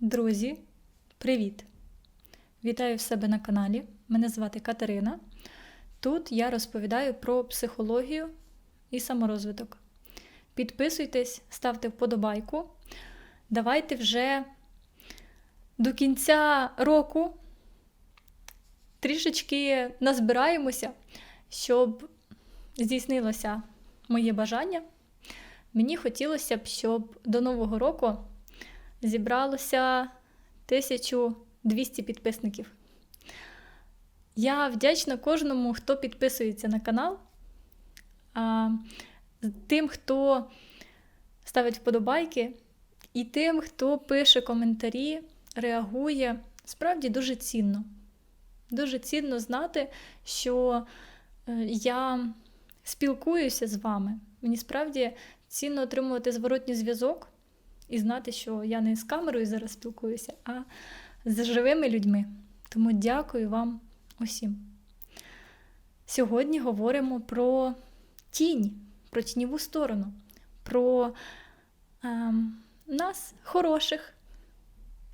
Друзі, привіт! Вітаю в себе на каналі. Мене звати Катерина. Тут я розповідаю про психологію і саморозвиток. Підписуйтесь, ставте вподобайку. Давайте вже до кінця року трішечки назбираємося, щоб здійснилося моє бажання. Мені хотілося б, щоб до Нового року зібралося 1200 підписників. Я вдячна кожному, хто підписується на канал, тим, хто ставить вподобайки, і тим, хто пише коментарі, реагує. Справді дуже цінно. Дуже цінно знати, що е, я спілкуюся з вами. Мені справді цінно отримувати зворотній зв'язок і знати, що я не з камерою зараз спілкуюся, а з живими людьми. Тому дякую вам усім. Сьогодні говоримо про тінь, про тіньову сторону, про ем, нас, хороших,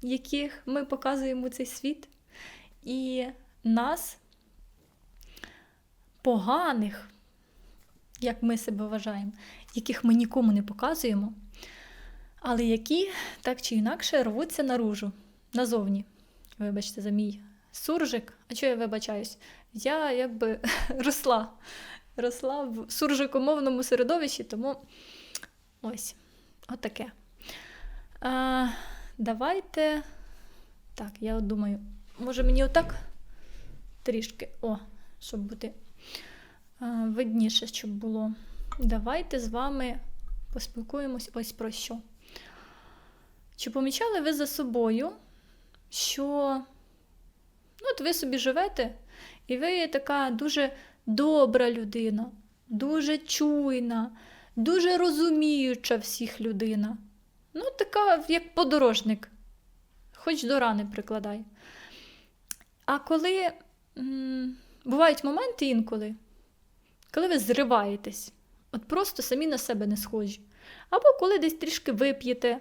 яких ми показуємо цей світ, і нас поганих, як ми себе вважаємо, яких ми нікому не показуємо, але які так чи інакше рвуться наружу, назовні. Вибачте, за мій суржик. А чого я вибачаюсь? Я якби росла. Росла в суржикомовному середовищі, тому ось отаке. А, Давайте. Так, я от думаю, може мені отак трішки, о, щоб бути а, видніше, щоб було. Давайте з вами поспілкуємось ось про що. Чи помічали ви за собою, що ну, от ви собі живете, і ви така дуже добра людина, дуже чуйна, дуже розуміюча всіх людина. Ну, така, як подорожник, хоч до рани прикладай. А коли м- бувають моменти інколи, коли ви зриваєтесь, от просто самі на себе не схожі. Або коли десь трішки вип'єте,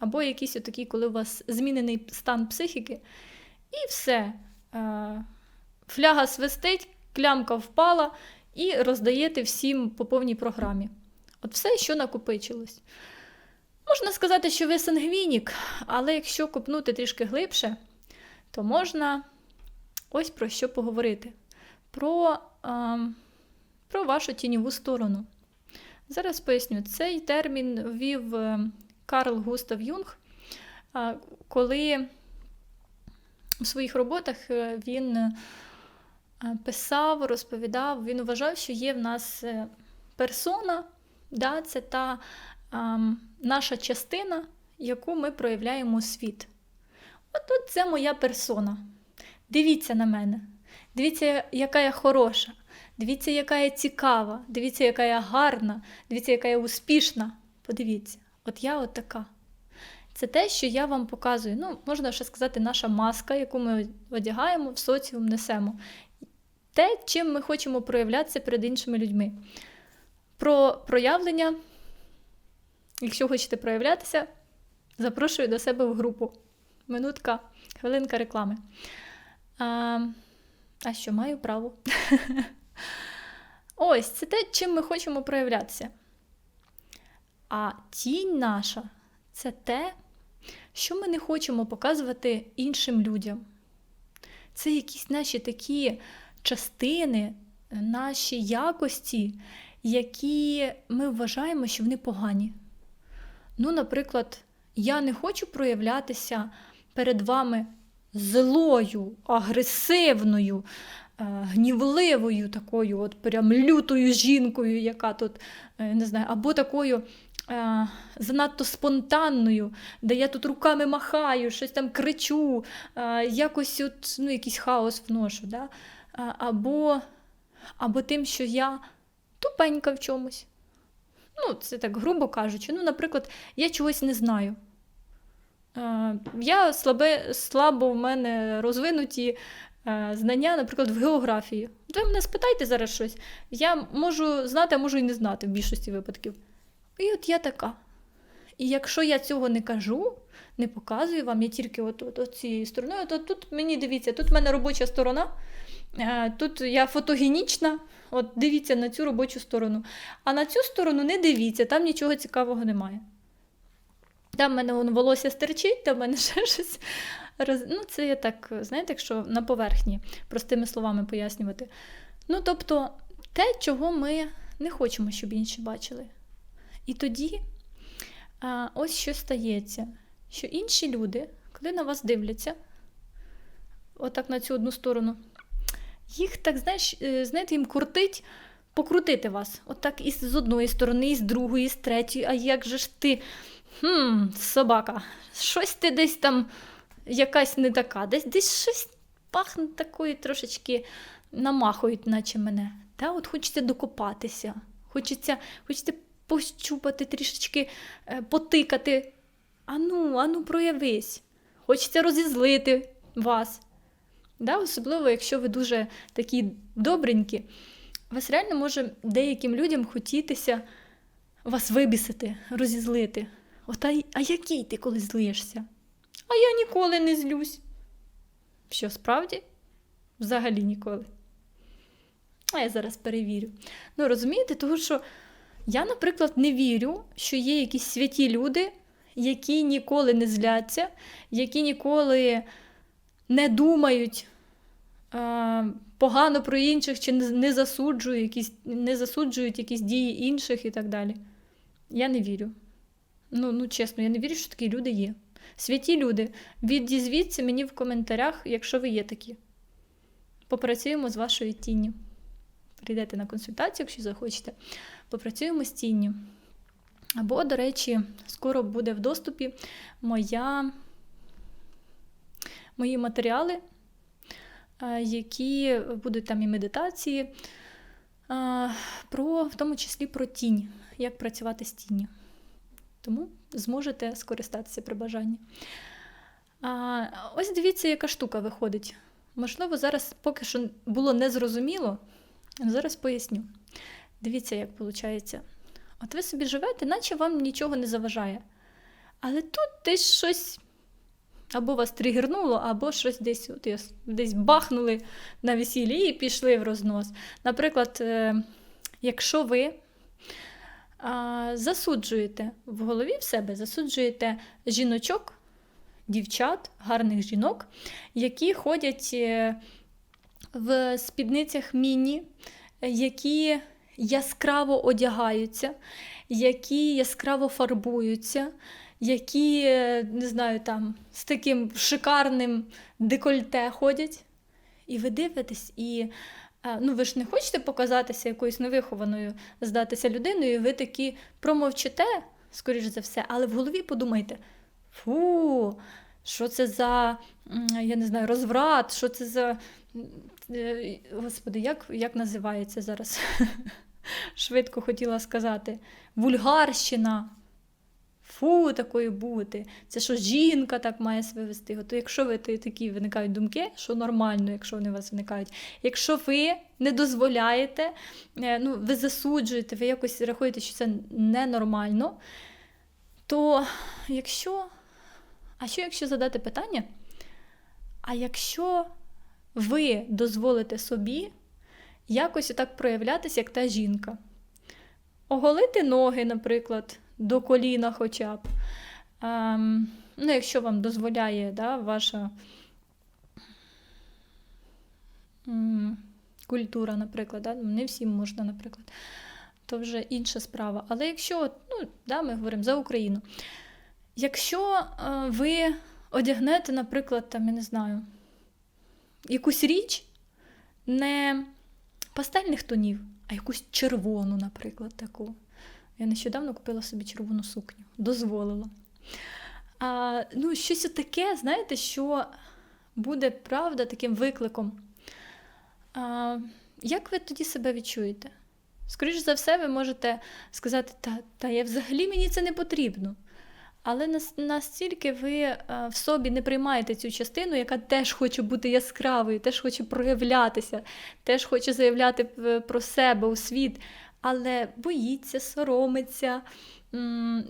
або якийсь отакий, коли у вас змінений стан психіки, і все. Е, Фляга свистить, клямка впала, і роздаєте всім по повній програмі. От все, що накопичилось. Можна сказати, що ви сангвінік, але якщо копнути трішки глибше, то можна ось про що поговорити: про, е, про вашу тіньову сторону. Зараз поясню, цей термін ввів е, Карл Густав Юнг, коли у своїх роботах е, він е, писав, розповідав, він вважав, що є в нас е, персона, да, це та наша частина, яку ми проявляємо у світ. От, от це моя персона. Дивіться на мене. Дивіться, яка я хороша. Дивіться, яка я цікава. Дивіться, яка я гарна. Дивіться, яка я успішна. Подивіться, от я от. Це те, що я вам показую. Ну, можна ще сказати, наша маска, яку ми одягаємо в соціум несемо. Те, чим ми хочемо проявлятися перед іншими людьми. Про проявлення, якщо хочете проявлятися, запрошую до себе в групу. Минутка, хвилинка реклами. А, а що маю право? Ось це те, чим ми хочемо проявлятися. А тінь наша це те, що ми не хочемо показувати іншим людям. Це якісь наші такі частини, наші якості, які ми вважаємо, що вони погані. Ну, наприклад, я не хочу проявлятися перед вами злою, агресивною, е, гнівливою, такою, от прям лютою жінкою, яка тут, е, не знаю, або такою занадто спонтанною, де я тут руками махаю, щось там кричу, е, якось от, ну, якийсь хаос вношу. Да? Або, або тим, що я тупенька в чомусь. Ну, це так грубо кажучи. Ну, наприклад, я чогось не знаю. Е, Я слабе, слабо в мене розвинуті е, знання, наприклад, в географії. Ви мене спитайте зараз щось. Я можу знати, а можу і не знати в більшості випадків. І от я така. І якщо я цього не кажу, не показую вам, я тільки от, от, от цією стороною, то тут мені дивіться, тут в мене робоча сторона, е, тут я фотогенічна. От дивіться на цю робочу сторону. А на цю сторону не дивіться, там нічого цікавого немає. Там в мене вон, волосся стерчить, там в мене ще щось. Роз... Ну, це я так, знаєте, якщо на поверхні, простими словами пояснювати. Ну, тобто, те, чого ми не хочемо, щоб інші бачили. І тоді а, ось що стається, що інші люди, коли на вас дивляться, отак на цю одну сторону, їх так, знаєш, е, знаєте, їм куртить покрутити вас. Отак і з одної сторони, і з другої, і з третьої. А як же ж ти, хм, собака, щось ти десь там якась не така, десь десь щось пахне такою трошечки намахують, наче мене. Та от хочеться докопатися, хочеться, хочеться пощупати трішечки, е, потикати. Ану, ану, проявись. Хочеться розізлити вас. Да? Особливо, якщо ви дуже такі добренькі, вас реально може деяким людям хотітися вас вибісити, розізлити. От, а, а який ти коли злишся? А я ніколи не злюсь. Що, справді? Взагалі ніколи. А я зараз перевірю. Ну, розумієте, тому що я, наприклад, не вірю, що є якісь святі люди, які ніколи не зляться, які ніколи не думають е, погано про інших чи не засуджують якісь, не засуджують якісь дії інших і так далі. Я не вірю. Ну, ну чесно, я не вірю, що такі люди є. Святі люди, відізвіться мені в коментарях, якщо ви є такі. Попрацюємо з вашою тінню. Прийдете на консультацію, якщо захочете. Попрацюємо з тінню. Або, до речі, скоро буде в доступі моя, мої матеріали, які будуть там і медитації, про, в тому числі про тінь, як працювати з тінню. Тому зможете скористатися при бажанні. Ось дивіться, яка штука виходить. Можливо, зараз поки що було незрозуміло, зараз поясню. Дивіться, як виходить. От ви собі живете, наче вам нічого не заважає. Але тут десь щось або вас тригернуло, або щось десь от, десь бахнули на весіллі і пішли в рознос. Наприклад, е, якщо ви засуджуєте в голові в себе, засуджуєте жіночок, дівчат, гарних жінок, які ходять е, в спідницях міні, які яскраво одягаються, які яскраво фарбуються, які, е, не знаю, там з таким шикарним декольте ходять. І ви дивитесь, і ну ви ж не хочете показатися якоюсь невихованою, здатися людиною, і ви такі промовчите, скоріш за все, але в голові подумайте: фу, що це за, я не знаю, розврат, що це за. Е, господи, як як називається зараз? Швидко хотіла сказати. Вульгарщина. Фу, такою бути. Це що жінка так має себе вести. То якщо ви такі виникають думки, що нормально, якщо вони у вас виникають. Якщо ви не дозволяєте, е, ну, ви засуджуєте, ви якось рахуєте, що це ненормально, то якщо. А що якщо задати питання? А якщо ви дозволите собі якось отак проявлятися, як та жінка? Оголити ноги, наприклад до коліна хоча б. Ем, ну, Якщо вам дозволяє да, ваша м, культура, наприклад, да, не всім можна, наприклад, то вже інша справа. Але якщо, ну, да, ми говоримо за Україну, якщо е, ви одягнете, наприклад, там, я не знаю, якусь річ не пастельних тонів, а якусь червону, наприклад, таку. Я нещодавно купила собі червону сукню, дозволила. А, Ну, Щось таке, знаєте, що буде правда таким викликом. А, Як ви тоді себе відчуєте? Скоріше за все, ви можете сказати, та, та я взагалі мені це не потрібно. Але настільки ви в собі не приймаєте цю частину, яка теж хоче бути яскравою, теж хоче проявлятися, теж хоче заявляти про себе у світ. але боїться, соромиться,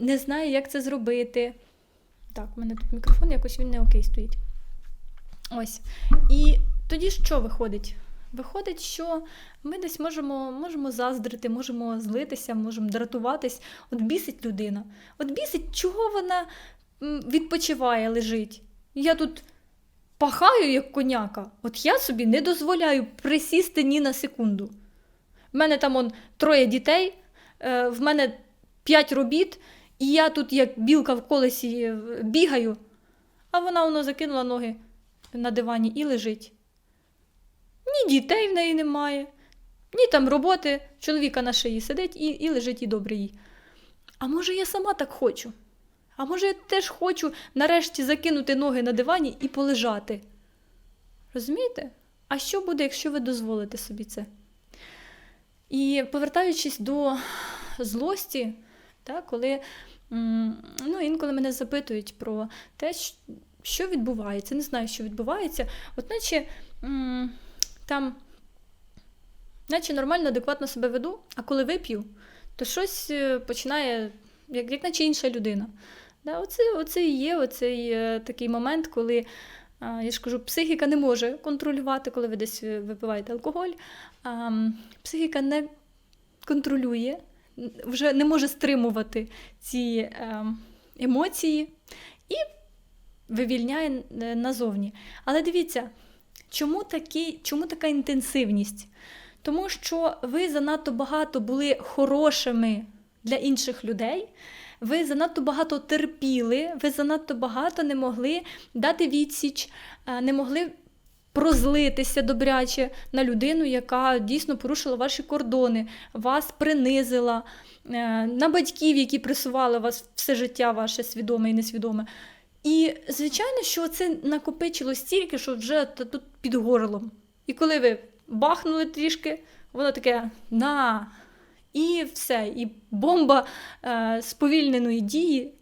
не знає, як це зробити. Так, у мене тут мікрофон якось він не окей стоїть. Ось. І тоді що виходить? Виходить, що ми десь можемо можемо заздрити, можемо злитися, можемо дратуватись. От бісить людина. От бісить, чого вона відпочиває, лежить. Я тут пахаю, як коняка. От я собі не дозволяю присісти ні на секунду. В мене там он, троє дітей, е, в мене п'ять робіт, і я тут, як білка в колесі, е, бігаю, а вона воно закинула ноги на дивані і лежить. Ні дітей в неї немає, ні там роботи, чоловіка на шиї сидить і, і лежить і добре їй. А може, я сама так хочу? А може, я теж хочу нарешті закинути ноги на дивані і полежати. Розумієте? А що буде, якщо ви дозволите собі це? І повертаючись до злості, так, коли ну, інколи мене запитують про те, що відбувається, не знаю, що відбувається, от наче там, наче нормально, адекватно себе веду, а коли вип'ю, то щось е, починає, як, як наче інша людина. Да, оце, оце і є оцей е, такий момент, коли. Я ж кажу, психіка не може контролювати, коли ви десь е, випиваєте алкоголь. Психіка не контролює, вже не може стримувати ці ем, емоції і вивільняє е, назовні. Але дивіться, чому, такі, чому така інтенсивність? Тому що ви занадто багато були хорошими для інших людей. Ви занадто багато терпіли, ви занадто багато не могли дати відсіч, е, не могли прозлитися добряче на людину, яка дійсно порушила ваші кордони, вас принизила, е, на батьків, які пресували вас все життя, ваше свідоме і несвідоме. І, звичайно, що це накопичило стільки, що вже тут під горлом. І коли ви бахнули трішки, воно таке на. І все, і бомба е, сповільненої дії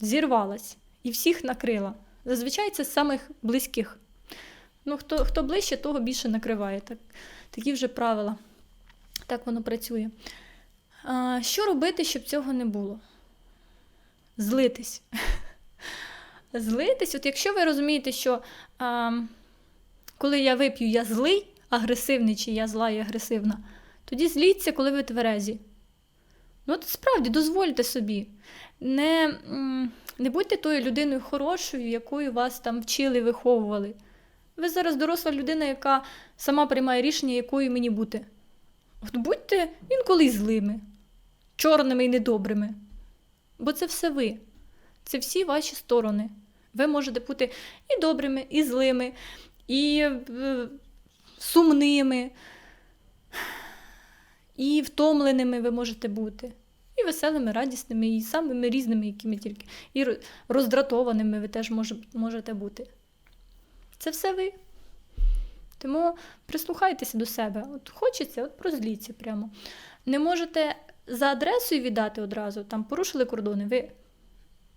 зірвалась і всіх накрила. Зазвичай це з самих близьких. Ну, хто, хто ближче, того більше накриває. Так, такі вже правила. Так воно працює. А, що робити, щоб цього не було? Злитись. Злитись, от якщо ви розумієте, що а, коли я вип'ю, я злий, агресивний, чи я зла і агресивна, тоді зліться, коли ви тверезі. Ну, от справді дозвольте собі. Не, не будьте тою людиною хорошою, якою вас там вчили, виховували. Ви зараз доросла людина, яка сама приймає рішення, якою мені бути. От будьте інколи злими, чорними і недобрими. Бо це все ви. Це всі ваші сторони. Ви можете бути і добрими, і злими, і е, сумними, і втомленими ви можете бути. І веселими, радісними, і самими різними, якими тільки. І роздратованими ви теж можете бути. Це все ви. Тому прислухайтеся до себе. От хочеться, от прозліться прямо. Не можете за адресою віддати одразу, там порушили кордони, ви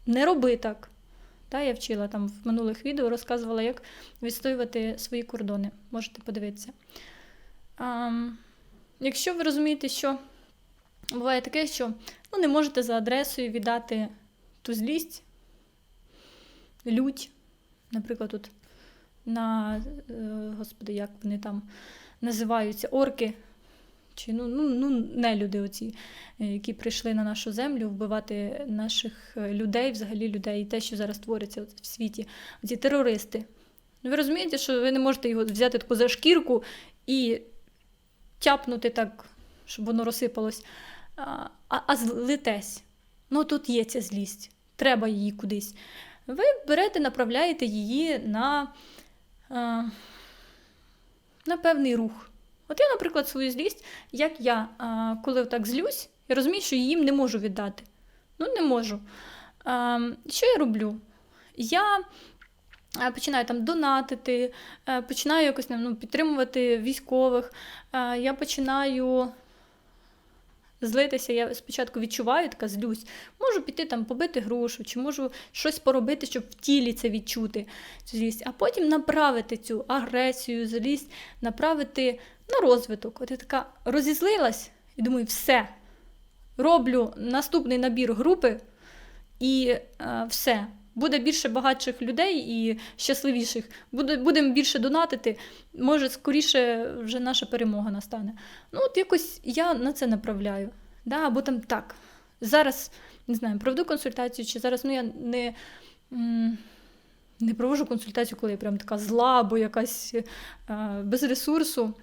не роби так. Та, я вчила там в минулих відео, розказувала, як відстоювати свої кордони. Можете подивитися. А, якщо ви розумієте, що буває таке, що ну, не можете за адресою віддати ту злість, лють, наприклад, тут на, е, господи, як вони там називаються, орки, чи ну, ну, ну не люди оці, е, які прийшли на нашу землю вбивати наших е, людей, взагалі людей, і те, що зараз твориться в світі, ці терористи. Ну, ви розумієте, що ви не можете його взяти таку за шкірку і тяпнути так, щоб воно розсипалось, а, а, злитесь. Ну, тут є ця злість, треба її кудись. Ви берете, направляєте її на, на певний рух. От я, наприклад, свою злість, як я, коли так злюсь, я розумію, що їм не можу віддати. Ну, не можу. Що я роблю? Я починаю там донатити, починаю якось ну, підтримувати військових. Я починаю злитися. Я спочатку відчуваю, така злюсь. Можу піти там побити грушу, чи можу щось поробити, щоб в тілі це відчути, цю злість, а потім направити цю агресію, злість, направити на розвиток. От я така розізлилась, І думаю, все. Роблю наступний набір групи, і е, все. Буде більше багатших людей і щасливіших. Буде, будемо більше донатити. Може, скоріше вже наша перемога настане. Ну, от якось я на це направляю. Да? Або там так. Зараз не знаю, проведу консультацію, чи зараз ну, я не. не проводжу консультацію, коли я прям така зла, або якась е, без ресурсу.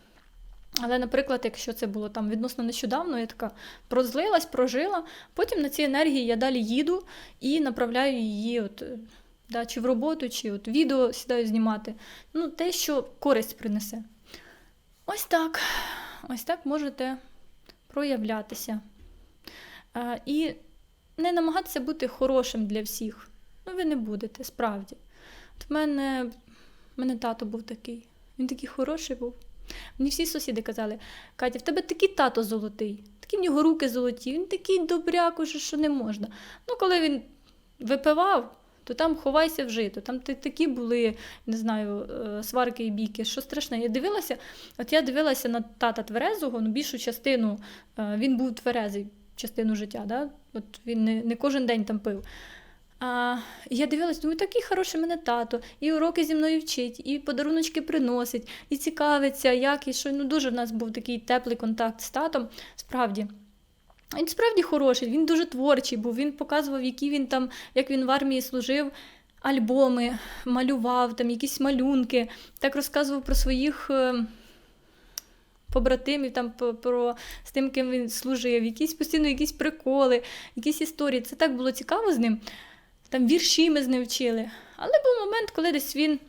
Але, наприклад, якщо це було там відносно нещодавно, я така прозлилась, прожила, потім на цій енергії я далі їду і направляю її, от, е, да, чи в роботу, чи от відео сідаю знімати. Ну, те, що користь принесе. Ось так. Ось так можете проявлятися. А, і не намагатися бути хорошим для всіх. Ну, ви не будете, справді. От в мене, в мене тато був такий. Він такий хороший був. Мені всі сусіди казали, Катя, в тебе такий тато золотий, такі в нього руки золоті, він такий добряк уже, що не можна. Ну, коли він випивав, то там ховайся в жито. Там такі були, не знаю, е, сварки і бійки, що страшне. Я дивилася, от я дивилася на тата Тверезого, ну, більшу частину е, він був тверезий частину життя. Да? От він не, не кожен день там пив. А я дивилась, думаю, такий хороший мене тато, і уроки зі мною вчить, і подаруночки приносить, і цікавиться, як і що. Ну, дуже в нас був такий теплий контакт з татом, справді. Він справді хороший, він дуже творчий був. Він показував, які він там, як він в армії служив, альбоми, малював, там якісь малюнки, так розказував про своїх. е, Побратимів там про з тим, ким він служив, якісь постійно якісь приколи, якісь історії. Це так було цікаво з ним. Там вірші ми з ним вчили. Але був момент, коли десь він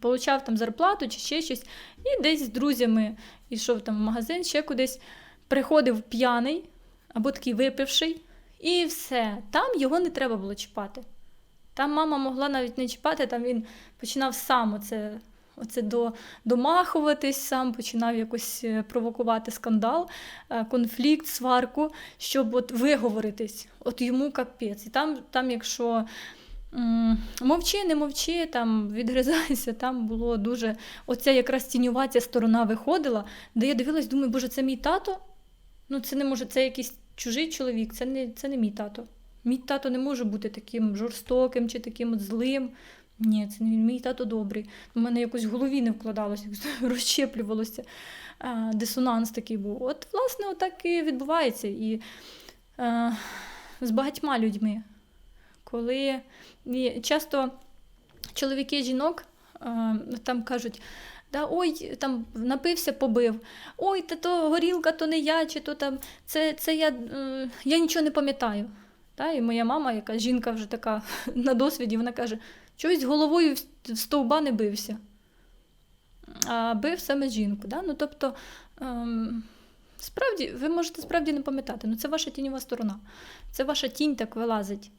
получав там зарплату чи ще щось, і десь з друзями йшов там в магазин, ще кудись, приходив п'яний або такий випивший, і все. Там його не треба було чіпати. Там мама могла навіть не чіпати, там він починав сам оце, оце до, домахуватись, сам починав якось е, провокувати скандал, е, конфлікт, сварку, щоб от виговоритись. От йому капець. І там, там якщо мовчи, не мовчи, там відгризайся, там було дуже. Оця якраз тіньова сторона виходила, де я дивилась, думаю, боже, це мій тато? Ну, це не може, це якийсь чужий чоловік, це не, це не мій тато. Мій тато не може бути таким жорстоким чи таким от злим. Ні, це не він, мій тато добрий. У мене якось в голові не вкладалося, розщеплювалося. Дисонанс такий був. От, власне, отак і відбувається. І е, з багатьма людьми. Коли і часто чоловіки жінок е, там кажуть, да, ой, там напився, побив, ой, та то горілка, то не я, чи то там це, це я, е, я нічого не пам'ятаю. Та, і моя мама, яка жінка вже така на досвіді, вона каже, чогось головою в- стовба не бився. А бив саме жінку. Да? Ну, тобто, ем, справді, ви можете справді не пам'ятати, ну це ваша тіньова сторона. Це ваша тінь так вилазить.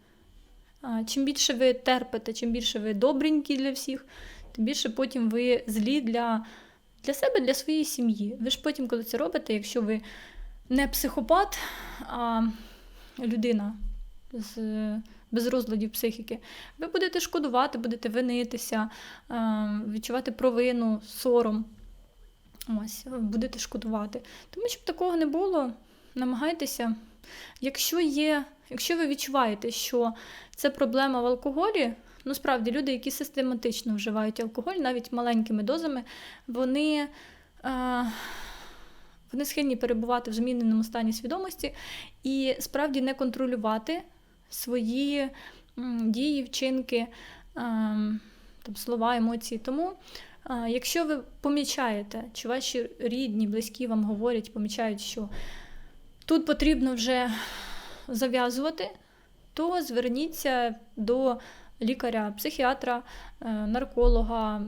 Чим більше ви терпите, чим більше ви добренькі для всіх, тим більше потім ви злі для, для себе, для своєї сім'ї. Ви ж потім, коли це робите, якщо ви не психопат, а людина з, без розладів психіки, ви будете шкодувати, будете винитися, е, відчувати провину, сором. Ось, будете шкодувати. Тому щоб такого не було, намагайтеся. Якщо є, якщо ви відчуваєте, що це проблема в алкоголі, ну справді люди, які систематично вживають алкоголь, навіть маленькими дозами, вони, е, вони схильні перебувати в зміненому стані свідомості і справді не контролювати свої дії, вчинки, е, там, слова, емоції. Тому, е, якщо ви помічаєте, чи ваші рідні, близькі вам говорять, помічають, що тут потрібно вже зав'язувати, то зверніться до лікаря, психіатра, е, нарколога.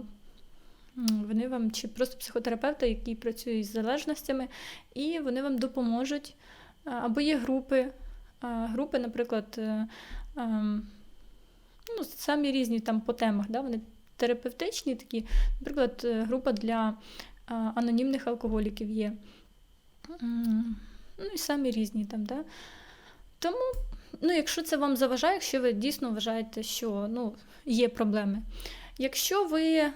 Вони вам чи просто психотерапевта, який працює з залежностями, і вони вам допоможуть. Е, Або є групи, групи, наприклад, е, ем, ну, самі різні там по темах, да, вони терапевтичні такі. Наприклад, е, група для е, анонімних алкоголіків є. Ну і самі різні там, да. Тому, ну, якщо це вам заважає, якщо ви дійсно вважаєте, що ну, є проблеми. Якщо ви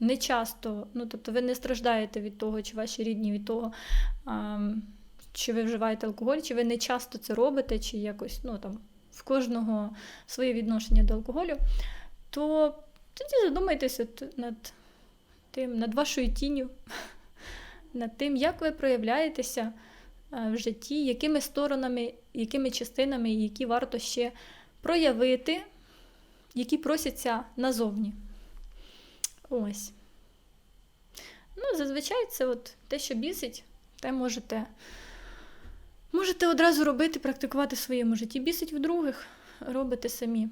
не часто, ну тобто ви не страждаєте від того, чи ваші рідні від того, а, чи ви вживаєте алкоголь, чи ви не часто це робите, чи якось ну, там, в кожного своє відношення до алкоголю, то тоді задумайтеся над тим, над вашою тінню, над тим, як ви проявляєтеся е, в житті, якими сторонами, якими частинами, які варто ще проявити, які просяться назовні. Ось. Ну, зазвичай це от те, що бісить, те можете, можете одразу робити, практикувати в своєму житті. Бісить в других, робите самі.